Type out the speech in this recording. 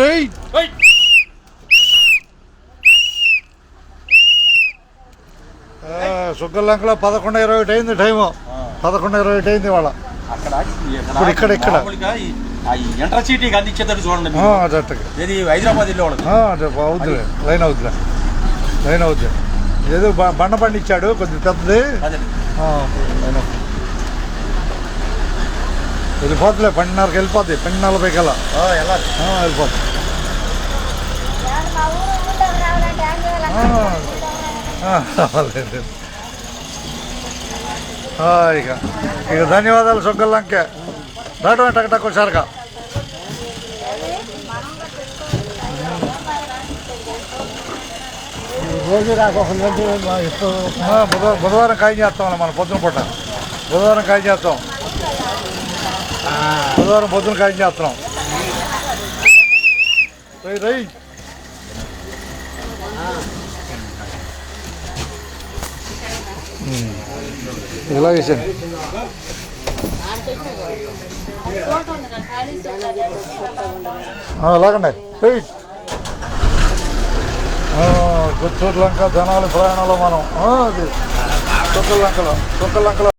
రేయ్ సుగ్గలంకలో పదకొండు ఇరవై ఒకటి అయింది టైము. పదకొండు ఇరవై ఒకటి అయింది వాళ్ళ అక్కడ ఇప్పుడు ఇక్కడ, ఇక్కడ. ఎంటర్ సీటీకి అందించేటట్టు చూడండి ఏది హైదరాబాద్ వెళ్ళే లైన్ అవుద్దిలే. లైన్ అవుద్ది ఏదో బండ బండి ఇచ్చాడు కొద్దిగా పెద్దది అదే ఆ, లైన్ అవుద్ది. వెళ్ళిపోతులే పన్నెండున్నరకి వెళ్ళిపోద్ది పన్నెండు నలభై కల్లా. ఆ, ఇక ఇక ధన్యవాదాలు సొగ్గల్లంకే దాటమే టక్ టక్ బుధ- బుధవారం ఖాయం చేస్తాం మన పొద్దున పూట. బుధవారం ఖాయం చేస్తాం. బుధవారం పొద్దున ఖాయం చేస్తున్నాం. రై రై. ఇలా వేసాను అలాగండి రైట్ గుత్తూరు లంక జనాలు ప్రయాణంలో మనం. అది. చుక్కల లంకలో చుక్కల లంకలో.